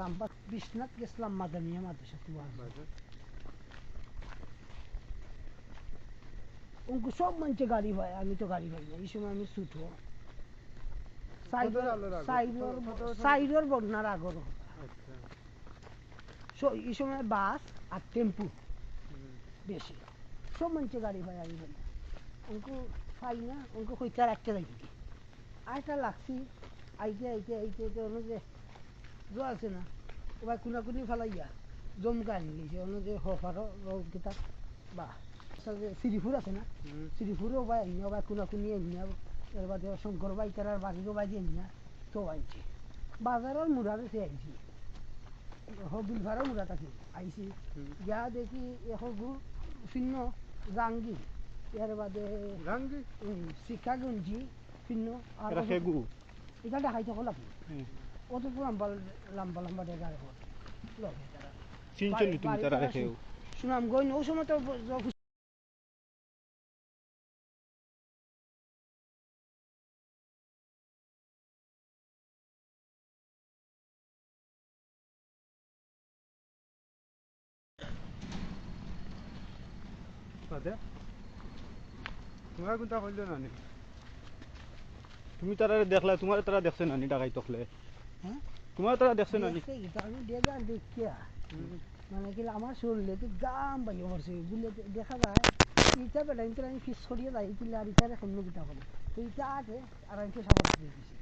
রামপাট বিশ্বনাথ গেছিলাম মাদানিয়া মাদ্রাসা ওয়াজ উনকু সব মানুষে গাড়ি পায় আমি তো গাড়ি পাই না এই সময় আমি ছুটো? সাইডর বন্যার আগর এই সময় বাস আর টেম্পু। বেশি সব মানুষে গাড়ি পায় আমি পাই না উনকু পাই না উনকু কইতার একটা যাই আইটা লাগছি আইতে আইতে আইতে যে জো আছে না? ওবার কুনা কুনি ফেলাইয়া জমকা আনি গেছে অন্য যে হফারও কিতা বা শ্রীপুর আছে না। শ্রীপুরও বাই আইনা বা কুনা কুনি আইনা এর বাদে শঙ্কর বাই তার বাড়িরও বাজি আইনা তো আইছি বাজারের মুড়ারে সে আইছি। হবিলভারও মুড়া থাকি আইছি। হুম। যা দেখি এখন ফিন্ন জাঙ্গি এর বাদে গাঙ্গি শিক্ষা গঞ্জি ফিন্ন আর এটা সেগু এখানটা হাইতে হল আপনি হুম। অত লম্বা লম্বা লম্বা ডেগার নি তুমি তারা সুনাম গই সময় তো তোমার কোনটা হইল তুমি তারা দেখলা তোমার তারা দেখছে না নি ডাকাই তখলে? তোমার তারা দেখছে না তা আমি ডেগার দেখিয়া মানে কি আমার শরীরে তো গাম বাইয়ে পড়ছে বুঝলে দেখা যায় ইটা বেটা ইটা আমি ফিস ছড়িয়ে যাই তুলে আর ইটারে কিতা করে তো ইটা আছে আর আমি ফেসা করে দিয়ে দিছি।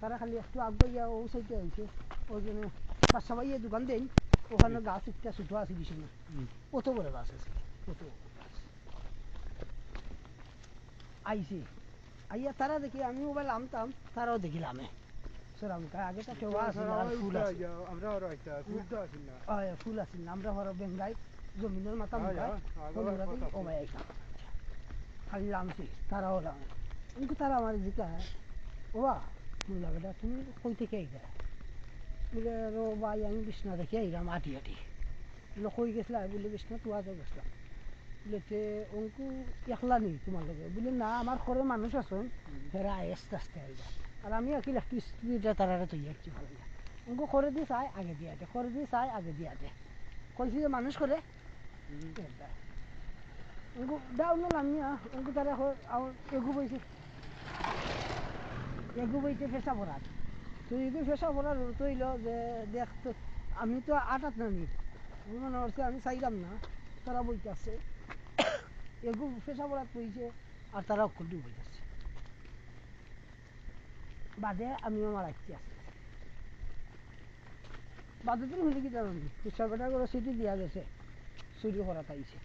তারা খালি একটু আগাইয়া ও সাইতে আইছে। ওই জন্য পাঁচশো বাইয়ে দোকান দেন ওখানে গাছ একটা ছোটো আছে কিছু না। কত বড় গাছ আছে? গাছ? আইছি। আইয়া তারা দেখি আমি মোবাইল আমতাম তারাও দেখিলামে সরাম আগে তো কেউ আসে আর ফুল আছে। আমরা আরও ফুল তো না। আয় ফুল না হর বেঙ্গাই জমিনের মাথা খালি লামছি কিন্তু তারা জিকা তুমি কই থেকে আইলা? বলে রো ভাই আমি বিছনা দেখে আইলাম আটি আটি। বলে কই গেছিলা? বলে বিছনা তুয়াতে গেছিলাম বলে অঙ্কু একলা নি তোমার লগে? বলে না আমার ঘরে মানুষ আছেন। হেরা আস্তে আস্তে আইবা। আর আমি আকিল স্পিডে তারারে তৈরি একটু ভালো অঙ্কু করে দিয়ে চাই, আগে দিয়ে আটে করে দিয়ে চাই, আগে দিয়ে আটে কইছি যে মানুষ করে। এটা অঙ্কু ডাউন আমি অঙ্কু তারা এগু বইছে। এগু বইছে ফেসা ভরাত। তো যদি ফেসা ভরার তৈল যে দেখ তো, আমি তো আটাত নামি। মনে হচ্ছে আমি চাইলাম না, তারা বইতে আছে এগু ফেসা ভরাত বইছে, আর তারা অক্ষর দিয়ে বইতেছে। বাদে আমিও মারাচ্ছি আস্তে বাদে তুমি হলে কি জানো পুষ্পা বেটা করে সিটি দিয়া গেছে, চুরি করা পাইছে